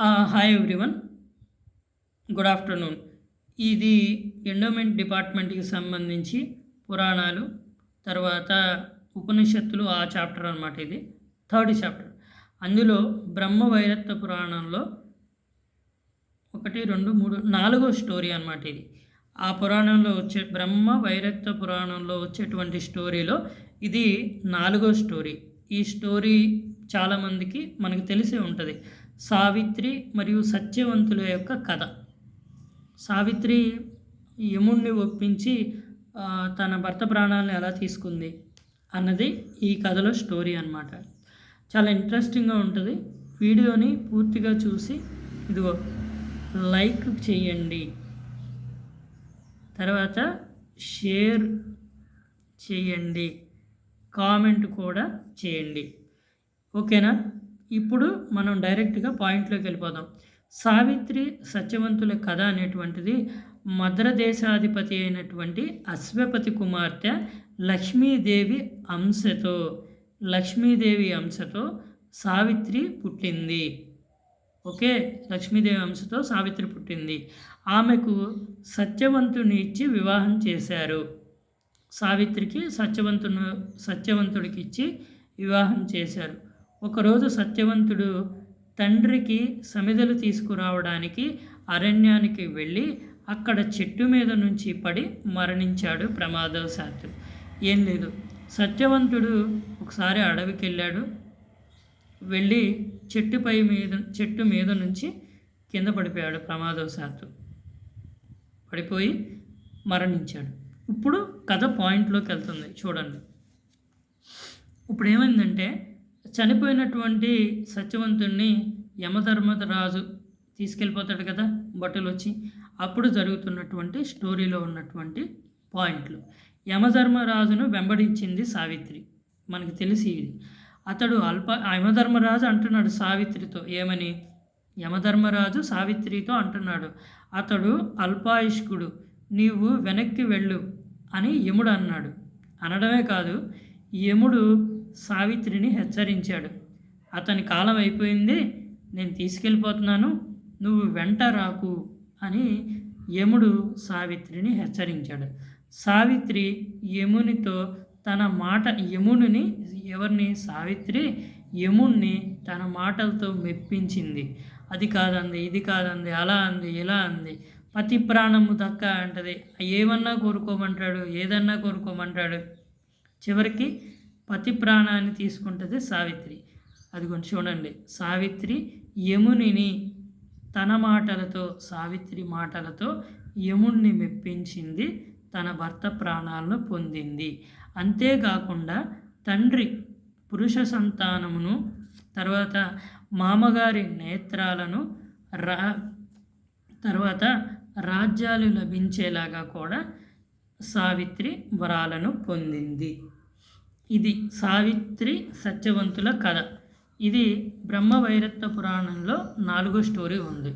Hi everyone. Good afternoon. ఇది endowment డిపార్ట్మెంట్కి సంబంధించి పురాణాలు తర్వాత ఉపనిషత్తులు ఆ చాప్టర్ అనమాట ఇది థర్డ్ చాప్టర్. అందులో బ్రహ్మ వైరత్వ పురాణంలో ఒకటి రెండు మూడు నాలుగో స్టోరీ అనమాట ఇది. ఆ పురాణంలో వచ్చే బ్రహ్మ వైరత్వ పురాణంలో వచ్చేటువంటి స్టోరీలో ఇది నాలుగో స్టోరీ. ఈ స్టోరీ చాలామందికి మనకు తెలిసే ఉంటుంది. సావిత్రి మరియు సత్యవంతుల యొక్క కథ. సావిత్రి యముణ్ణి ఒప్పించి తన భర్త ప్రాణాలను ఎలా తీసుకుంది అన్నది ఈ కథలో స్టోరీ అన్నమాట. చాలా ఇంట్రెస్టింగ్గా ఉంటుంది. వీడియోని పూర్తిగా చూసి ఇదిగో లైక్ చేయండి తర్వాత షేర్ చేయండి కామెంట్ కూడా చేయండి. ఓకేనా? ఇప్పుడు మనం డైరెక్ట్గా పాయింట్లోకి వెళ్ళిపోదాం. సావిత్రి సత్యవంతుల కథ అనేటువంటిది మద్రదేశాధిపతి అయినటువంటి అశ్వపతి కుమార్తె లక్ష్మీదేవి అంశతో లక్ష్మీదేవి అంశతో సావిత్రి పుట్టింది. ఓకే? లక్ష్మీదేవి అంశతో సావిత్రి పుట్టింది. ఆమెకు సత్యవంతుని ఇచ్చి వివాహం చేశారు. సావిత్రికి సత్యవంతును సత్యవంతుడికి ఇచ్చి వివాహం చేశారు. ఒకరోజు సత్యవంతుడు తండ్రికి సమిదలు తీసుకురావడానికి అరణ్యానికి వెళ్ళి అక్కడ చెట్టు మీద నుంచి పడి మరణించాడు ప్రమాదవశాత్తు. ఏం లేదు. సత్యవంతుడు ఒకసారి అడవికి వెళ్ళాడు వెళ్ళి చెట్టుపై మీద చెట్టు మీద నుంచి కింద పడిపోయాడు ప్రమాదవశాత్తు. పడిపోయి మరణించాడు. ఇప్పుడు కథ పాయింట్లోకి వెళ్తుంది. చూడండి. ఇప్పుడు ఏమైందంటే చనిపోయినటువంటి సత్యవంతుణ్ణి యమధర్మరాజు తీసుకెళ్ళిపోతాడు కదా బట్టలు వచ్చి అప్పుడు జరుగుతున్నటువంటి స్టోరీలో ఉన్నటువంటి పాయింట్లు. యమధర్మరాజును వెంబడించింది సావిత్రి. మనకు తెలిసి ఇది. అతడు అల్ప యమధర్మరాజు అంటున్నాడు సావిత్రితో. ఏమని? యమధర్మరాజు సావిత్రితో అంటున్నాడు. అతడు అల్పాయుష్కుడు నీవు వెనక్కి వెళ్ళు అని యముడు అన్నాడు. అనడమే కాదు యముడు సావిత్రిని హెచ్చరించాడు. అతని కాలం అయిపోయింది నేను తీసుకెళ్ళిపోతున్నాను నువ్వు వెంట రాకు అని యముడు సావిత్రిని హెచ్చరించాడు. సావిత్రి యమునితో తన మాట యముని ఎవరిని? సావిత్రి యముణ్ణి తన మాటలతో మెప్పించింది. అది కాదంది ఇది కాదంది అలా అంది ఇలా అంది పతి ప్రాణము దక్క అంటది. ఏమన్నా కోరుకోమంటాడు ఏదన్నా కోరుకోమంటాడు? చివరికి పతి ప్రాణాన్ని తీసుకుంటుంది సావిత్రి. అది కొంచెం చూడండి. సావిత్రి యమునిని తన మాటలతో సావిత్రి మాటలతో యముణ్ణి మెప్పించింది తన భర్త ప్రాణాలను పొందింది. అంతేకాకుండా తండ్రి పురుష సంతానమును తర్వాత మామగారి నేత్రాలను రా తర్వాత రాజ్యాలు లభించేలాగా కూడా సావిత్రి వరాలను పొందింది. ఇది సావిత్రి సత్యవంతుల కథ. ఇది బ్రహ్మవైరత్వ పురాణంలో నాలుగో స్టోరీ ఉంది.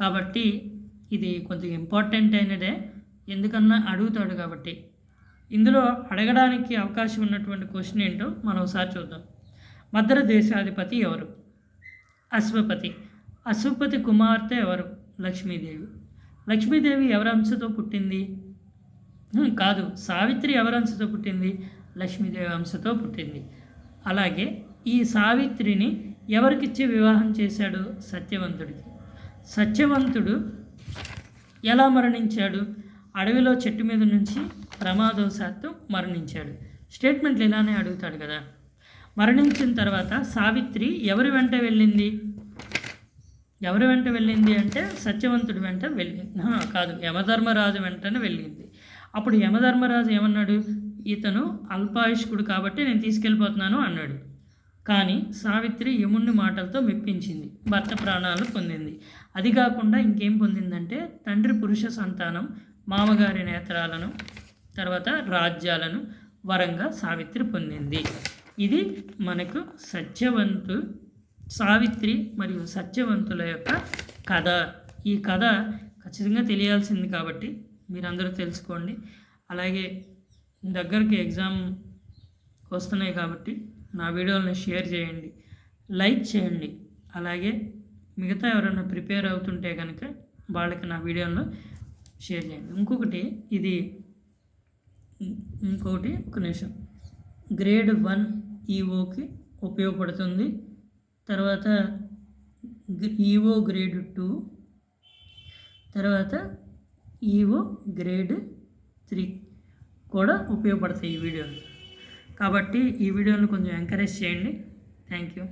కాబట్టి ఇది కొంచెం ఇంపార్టెంట్ అయినదే. ఎందుకన్నా అడుగుతాడు కాబట్టి. ఇందులో అడగడానికి అవకాశం ఉన్నటువంటి క్వశ్చన్ ఏంటో మనం ఒకసారి చూద్దాం. మద్ర దేశాధిపతి ఎవరు? అశ్వపతి. అశ్వపతి కుమార్తె ఎవరు? లక్ష్మీదేవి. లక్ష్మీదేవి ఎవరి అంశతో పుట్టింది? కాదు. సావిత్రి ఎవరి అంశతో పుట్టింది? లక్ష్మీదేవి అంశతో పుట్టింది. అలాగే ఈ సావిత్రిని ఎవరికిచ్చి వివాహం చేశాడు? సత్యవంతుడికి. సత్యవంతుడు ఎలా మరణించాడు? అడవిలో చెట్టు మీద నుంచి ప్రమాదవశాత్తు మరణించాడు. స్టేట్మెంట్లు ఇలానే అడుగుతాడు కదా. మరణించిన తర్వాత సావిత్రి ఎవరి వెంట వెళ్ళింది? ఎవరి వెంట వెళ్ళింది అంటే సత్యవంతుడి వెంట వెళ్ళింది. కాదు యమధర్మరాజు వెంటనే వెళ్ళింది. అప్పుడు యమధర్మరాజు ఏమన్నాడు? ఇతను అల్పాయుష్కుడు కాబట్టి నేను తీసుకెళ్ళిపోతున్నాను అన్నాడు. కానీ సావిత్రి యముణ్ణి మాటలతో మెప్పించింది. భర్త ప్రాణాలు పొందింది. అది కాకుండా ఇంకేం పొందిందంటే తండ్రి పురుష సంతానం మామగారి నేత్రాలను తర్వాత రాజ్యాలను వరంగా సావిత్రి పొందింది. ఇది మనకు సత్యవంతు సావిత్రి మరియు సత్యవంతుల యొక్క కథ. ఈ కథ ఖచ్చితంగా తెలియాల్సింది కాబట్టి మీరందరూ తెలుసుకోండి. అలాగే దగ్గరికి ఎగ్జామ్ వస్తున్నాయి కాబట్టి నా వీడియోలను షేర్ చేయండి. లైక్ చేయండి. అలాగే మిగతా ఎవరైనా ప్రిపేర్ అవుతుంటే కనుక వాళ్ళకి నా వీడియోలో షేర్ చేయండి. ఇంకొకటి ఇది ఇంకొకటి ఒక నిమిషం. గ్రేడ్ వన్ ఈఓకి ఉపయోగపడుతుంది. తర్వాత ఈఓ గ్రేడ్ టూ తర్వాత ఈఓ గ్రేడ్ త్రీ కూడా ఉపయోగపడతాయి ఈ వీడియోలు. కాబట్టి ఈ వీడియోని కొంచెం ఎంకరేజ్ చేయండి. Thank you